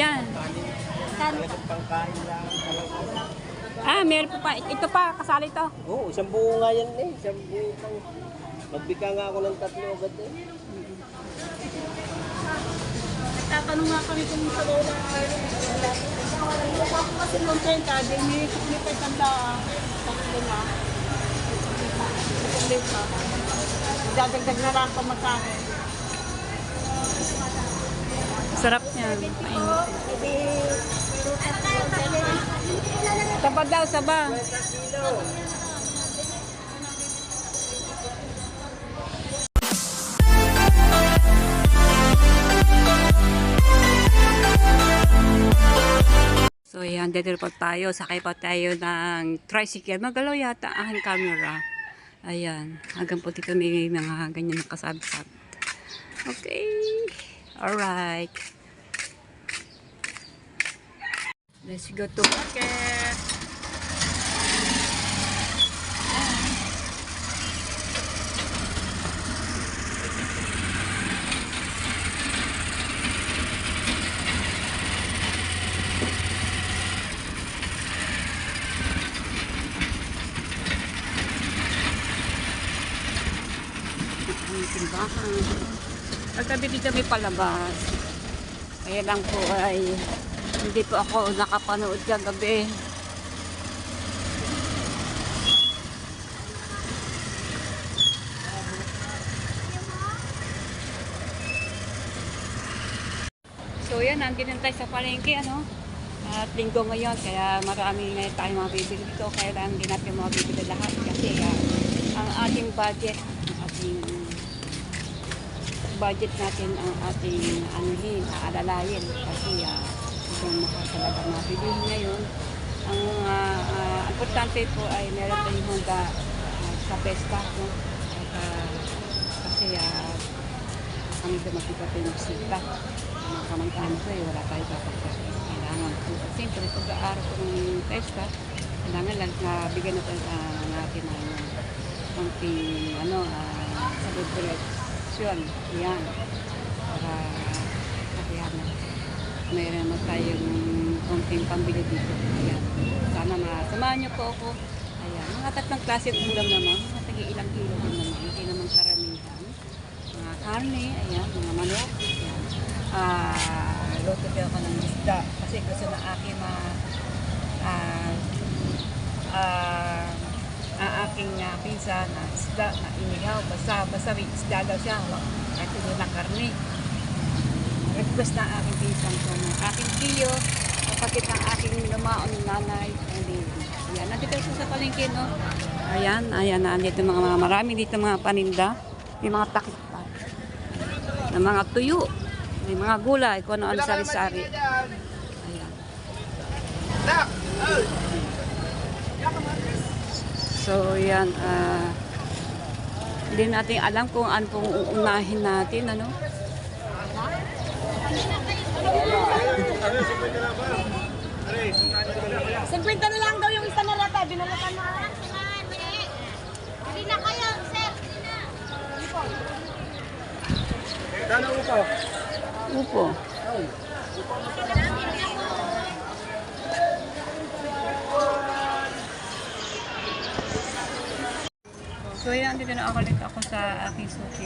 Ayan. Ah, meron po pa. Ito pa, kasali to. Oo, isang buo nga yan eh. Isang buo pang... Magbika nga ako ng tatlo agad eh. Tatanong nga kami kung sa lola. Ako kasi nung 30, din ni Kuklipay tanda. Tatlo na. Kuklipay. Dadagdag na lang pa magkano. Sarap niya. Mainit. Saba daw, saba. So yan, po tayo. Sakay pa tayo ng tricycle. Magalaw yata ang camera. Ayan. Hanggang po dito may mga ganyan na kasabsat. Okay. Alright. Let's go to market. Ang timbahan. May palabas. Kaya lang po ay hindi po ako nakapanood kagabi. So yan, nandito na tayo sa palengke, ano? At linggo ngayon, kaya marami na tayo mga bibili dito. Kaya lang hindi natin mga bibili lahat kasi ah, ang ating budget, ang ating budget natin ang ating anuhin, aalalayin kasi uh, kung makasalaga mga bilihin ngayon. Ang ah, ah, importante po ay meron tayong handa ah, sa pesta. No? At, ah, kasi uh, kami dumating pa tayo magsita. Mga kamangkano ko eh, wala tayo papagkasin. Kailangan po. Siyempre, pag-aaral ko ng pesta, kailangan lang na bigyan natin uh, natin ng konting ano, uh, celebration. Yan. Para kakayahan na. Mayroon naman tayong konting pambili dito. Ayan. Sana masamahan niyo po ako. Ayan. Mga tatlong klase ng ulam naman. Mga tagi ilang kilo din naman. Hindi naman karamihan. Mga karne. Ayan. Mga manok. Ayan. Ah, luto din ako ng isda. Kasi gusto na aking ma ah, ah, aking uh, pinsa na isda na inihaw. Basta, basta may isda daw siya. Kahit hindi na karne. Request na aking pinsan ko ng aking tiyo. Kapatid ng aking lumaon nanay. Hindi. Ayan, nandito siya sa palengke, no? Ayan, ayan, nandito mga, mga marami dito mga paninda. May mga takip pa. Ng mga tuyo. May mga gulay, kung ano-ano sari-sari. Ayan. So, yan. ah hindi natin alam kung ano pong uunahin natin, ano? Sagwinta na lang daw yung isa na lata. Binalatan na. Hindi na kayo, sir. Upo. So yan, dito na ako ulit ako sa aking suki.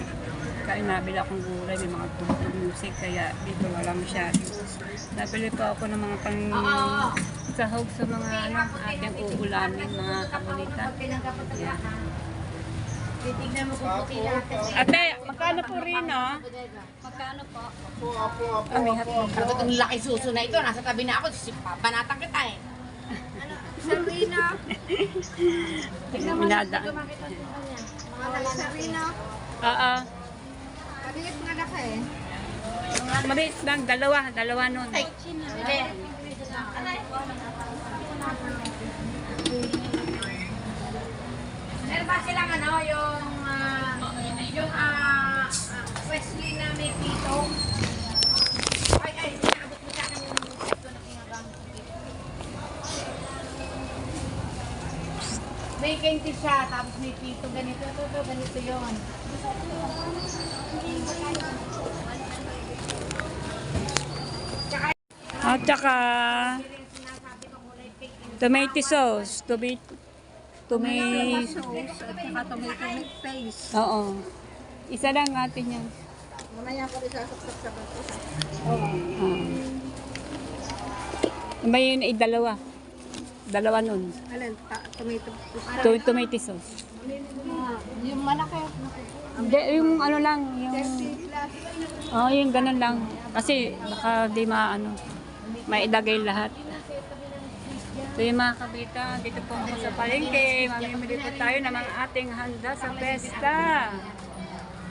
Kaya nabili akong gulay, may mga tugtog music, kaya dito wala masyado. Nabili pa ako ng mga pang sahog sa mga ano, ating uulamin, mga puti lahat. Ate, magkano po rin, ah? Magkano po? Hotdog. Ano ba itong laki suso na ito? Nasa tabi na ako, banatan kita eh. Sarina. Minada. Makita ko niya. Mga Sarina. Oo. Maliit na ka eh. Mga mabit lang, dalawa, dalawa nun. Ay, hindi. Meron ba silang ano, yung, ah, yung, ah, ah, Wesley na may pito? Ay, ay, sinaabot mo sa akin yung pito na kinagamit ko dito. May kenti siya, tapos may pito, ganito, ito, ito, ganito yun. At saka tomato sauce. Tomato. Tomato. Sauce at saka tomato paste. Oo. Isa lang natin yan. Mamaya ko rin sasaksak sa bato. Oo. May yun ay dalawa. Dalawa nun. Alin, ta- tomato. To tomato sauce. Yung malaki. Hindi, yung ano lang, yung... Oo, yung ganun lang. Kasi baka di maano, mailagay lahat. So yung mga kabita, dito po ako sa palengke. Mamimili po tayo ng mga ating handa sa pesta.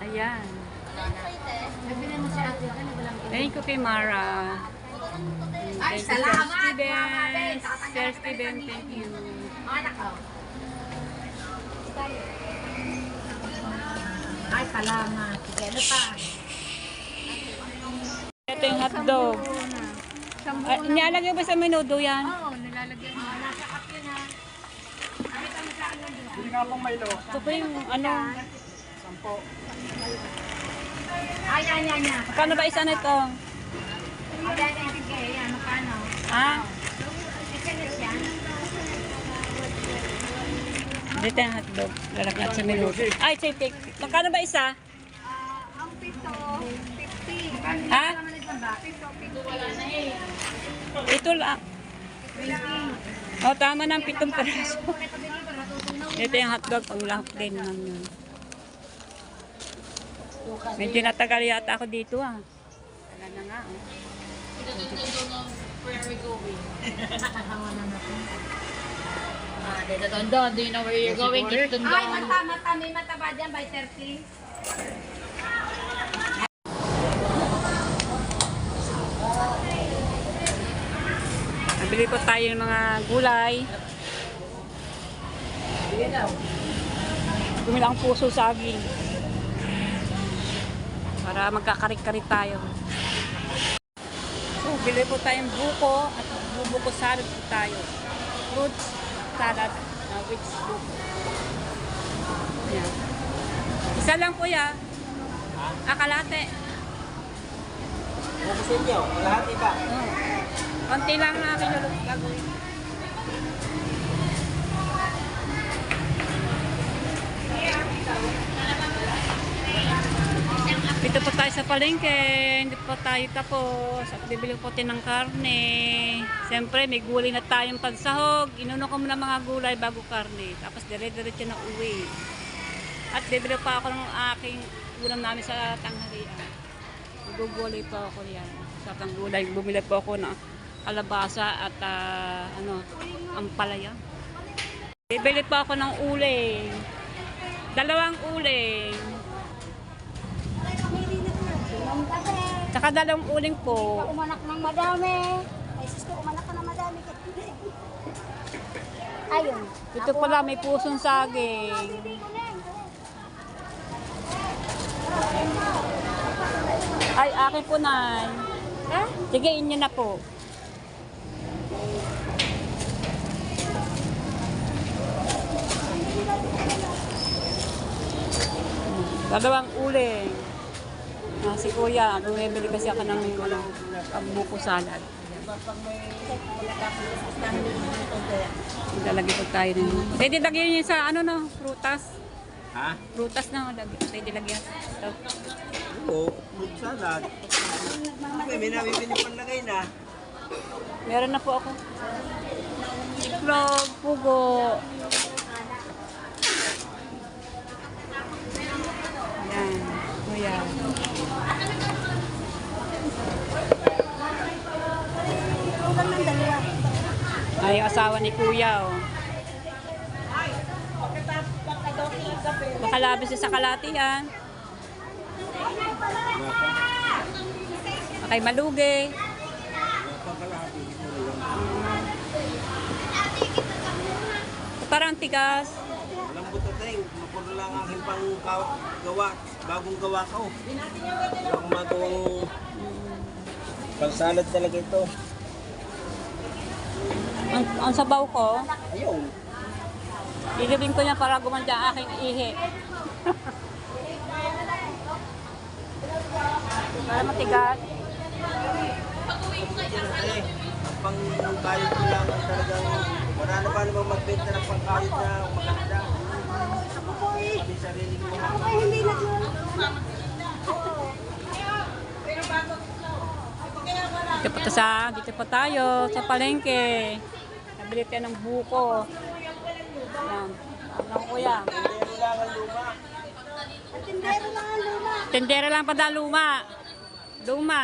Ayan. Thank you kay Mara. Ay, Thank you, Sir salamat, Steven. Sir Steven, thank you. Mga anak ko. Ay, salamat. Sige, ano pa? Ito yung hotdog. Ah, nilalagay ba sa menudo yan? Oo, nilalagyan mo. Nasa cup yun ha. Ito po yung ano, Ay, yan, yan, yan. kano ba isa nito? Ay, yan, yan. Magkano? Ah, dito yung hotdog. Lalagyan sa menudo. Ay, say take. Magkano ba isa? Ah, ang pito, 50. Ha? Ito ba? Pito, 50. Ito lang. Oh, tama ng pitong peraso. Ito yung hotdog, pang lahat din naman yun. Medyo natagal yata ako dito ah. Tagal na nga oh. Ah, dito, doon, doon. Do you know where you're going? Get doon, Ay, mata, mata. May mata ba dyan by 30? Nabili po tayo ng mga gulay. Bumili akong puso saging. Para magkakarik-karik tayo. Bili po tayong buko at bubuko salad po tayo. Fruit salad uh, with buko. Ayan. Isa lang po ya. Akalate. Bukusin nyo, lahat iba. Oh. Konti lang na akin yung gagawin. Dito po tayo sa palengke, hindi po tayo tapos at bibili po tayo ng karne. Siyempre may gulay na tayong pagsahog, inuno ko muna mga gulay bago karne. Tapos dire-diretso na uwi. At bibili pa ako ng aking ulam namin sa tanghalian. Magugulay pa ako yan. Sa tanggulay, bumili po ako ng kalabasa at ah, ano, ampalaya. Bibili pa ako ng uling. Dalawang uling. Tsaka dalawang uling po. Umanak ng madami. Ay, sis ko, umanak ka ng madami. Ayun. Ito pala, may pusong saging. Ay, akin po na. Ha? Sige, inyo na po. Dalawang uling. Ah, si Kuya, bumibili kasi ako ng ano, buko salad. Lalagay ko tayo ng... Pwede lagyan niyo sa ano no, prutas. Ha? Prutas na lagyan. Pwede lagyan. Ito. Oo, fruit salad. Okay, may nabibili pang lagay na. Meron na po ako. Iklog, pugo. Yan. Kuya. Ulan ng dalawa. Ay, asawa ni Kuya, oh. Baka labis siya sa kalati, yan. Okay, malugi. Parang tigas. Walang buto tayong, mapuro lang aking pang gawa, bagong gawa ko. Hindi ako magawang pang salad talaga ito. Ang, ang sabaw ko, Ayun. ilibing ko niya para gumanda ang aking ihi. para matigas. Kasi, pang kayod ko lang ang talagang, wala na ba namang magbenta ng pangkayod na maganda. Ako po eh. Pati sarili ko mga Ako po hindi na. Dito sa, dito po tayo sa palengke. Nabili tayo ng buko. Yan. Ano kuya? Pero lang ang luma. Tindero lang ang luma. Tendera lang pa luma. Luma.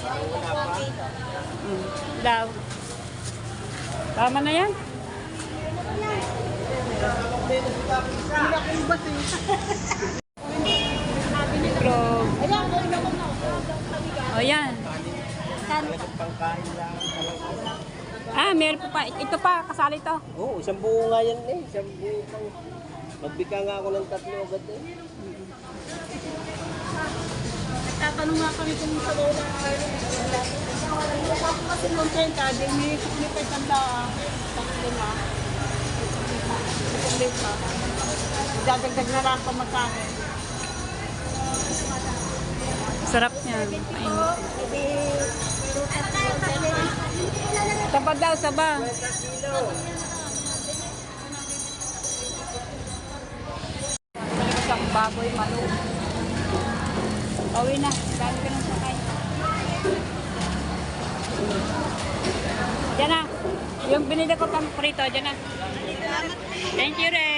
Wala pa. Mm. Daw. Tama na yan. Mikro. O yan. Talagang pangkain lang. talagang- Ah, meron pa pa. Ito pa, kasali to. Oo, isang buo nga yan eh. Isang buo pang... Magbika nga ako ng tatlo agad eh. Tatanong nga kami kung sa lola. Ako kasi nung 30, din may may pa isang lang. Tatlo na. Tatlo pa. Dadagdag na lang pamasahe. Sarap niya. Mainit. Saba daw, saba. Isang baboy malo. Pauwi na. Dami ka ng sakay. Diyan na. Yung binili ko pang prito, diyan na. Thank you rin.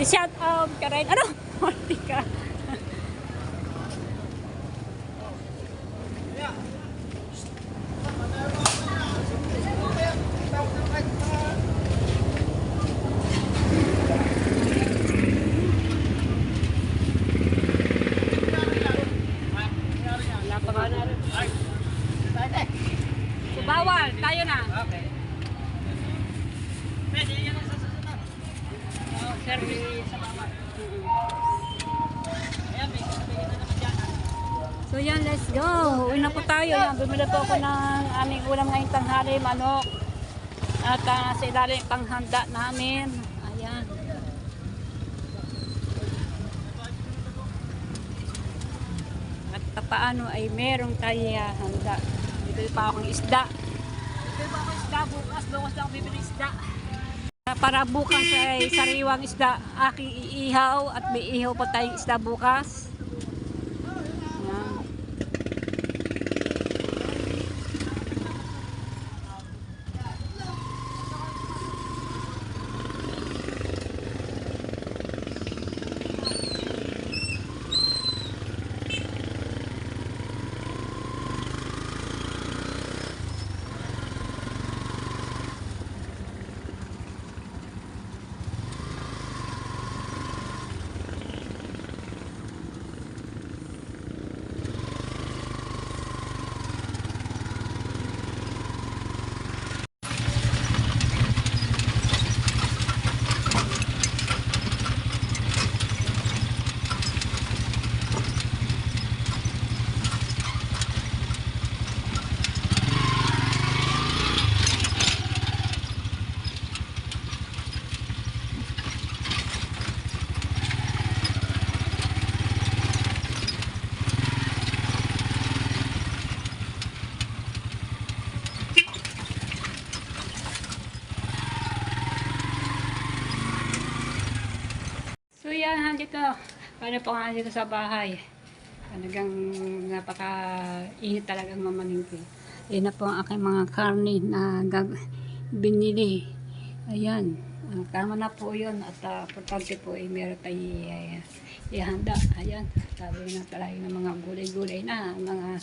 Shout out! Ka rin. Ano? Morty ka. Bawal. Tayo na. Okay. Sa bawal. So yan, let's go. Uwi na po tayo. Yan, bumili po ako ng aming ulam ngayong tanghali, manok. At uh, sa ilalim panghanda namin. Ayan. At paano ay merong tayo handa. Bibili pa akong isda. Bibili pa akong isda bukas. Bukas lang ako bibili isda. Para bukas ay sariwang isda aking iihaw at may ihaw pa tayong isda bukas. Yan. So yan, dito. Paano po nga dito sa bahay? Talagang napaka-init talaga ang mamalingki. Yan na po ang aking mga karne na binili. Ayan. Ah, tama na po yun. At uh, importante po ay meron tayo uh, ihanda. Ayan. Sabi na talaga ng mga gulay-gulay na. Mga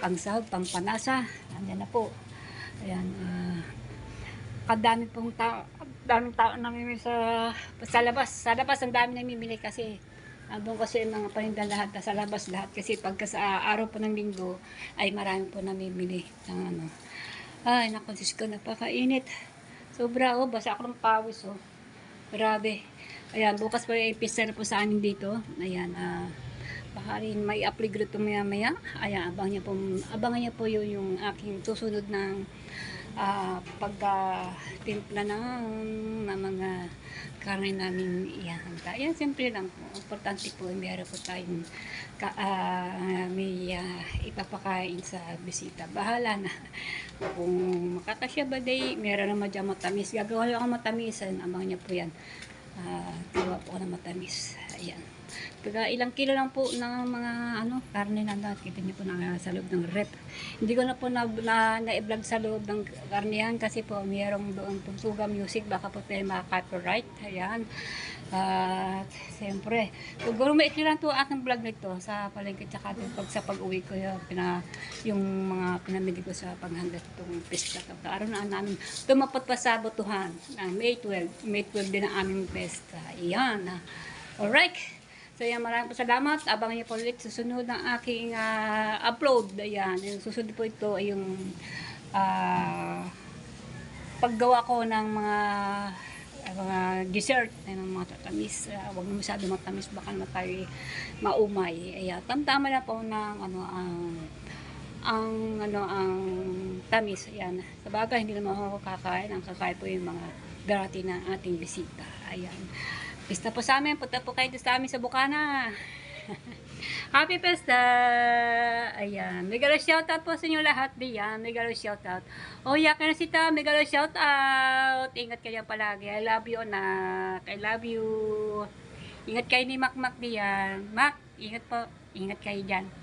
pangsahog, pangpanasa. Ayan na po. Ayan. ah kadami pong tao, daming tao namimili sa sa labas. Sa labas ang dami namimili kasi andun kasi yung mga paninda lahat sa labas lahat kasi pagka sa araw po ng linggo ay marami po namimili ng ano. Ay, naku, Diyos ko, napakainit. Sobra, oh, basa ako ng pawis, oh. Grabe. Ayan, bukas po ay pista na po sa amin dito. Ayan, ah, Baka rin may upload ito maya maya. Ayan, abang niya po, abangan niya po yun yung aking susunod ng ah, pagka-timpla ng, ng mga karne namin ihahanda. Yan, simple lang po. Importante po, meron po tayong ka, ah, may ah, ipapakain sa bisita. Bahala na. Kung makakasya ba day, meron naman dyan matamis. Gagawa lang ako matamis. Ayan, Abang niya po yan. Ah, gawa po ng matamis. Ayan. Pagka ilang kilo lang po ng mga ano, karne na nakita niyo po na sa loob ng rep. Hindi ko na po na, na, na-vlog sa loob ng karnihan kasi po mayroong doon tugtuga music baka po tayo maka-copyright. Ayan. At siyempre, siguro may lang to aking vlog nito sa palengke tsaka pag sa pag-uwi ko yung, pina, yung mga pinamili ko sa paghanda itong pesta. Araw na namin tumapat pa sa botohan na May 12. May 12 din ang aming pesta. Ayan. ah. Alright. So yan, maraming salamat. Abangan niyo po ulit susunod ng aking ah, upload. Ayan. Yung susunod po ito ay yung ah, paggawa ko ng mga ah, mga dessert ng mga tatamis. Uh, huwag mo masyado matamis baka tayo maumay. Ayan. Tamtama na po ng ano ang ang ano ang tamis. Ayan. Sa bagay, hindi naman ako kakain. Ang kakain po yung mga darating ng ating bisita. Ayan. Pista po sa amin. Punta po kayo sa amin sa Bukana. Happy Pesta! Ayan. Megalo shoutout po sa inyo lahat. Diyan. Megalo shoutout. Oh, yak na sita. Megalo shoutout. Ingat kayo palagi. I love you, anak. I love you. Ingat kayo ni Mac diyan. Mac, ingat po. Ingat kayo dyan.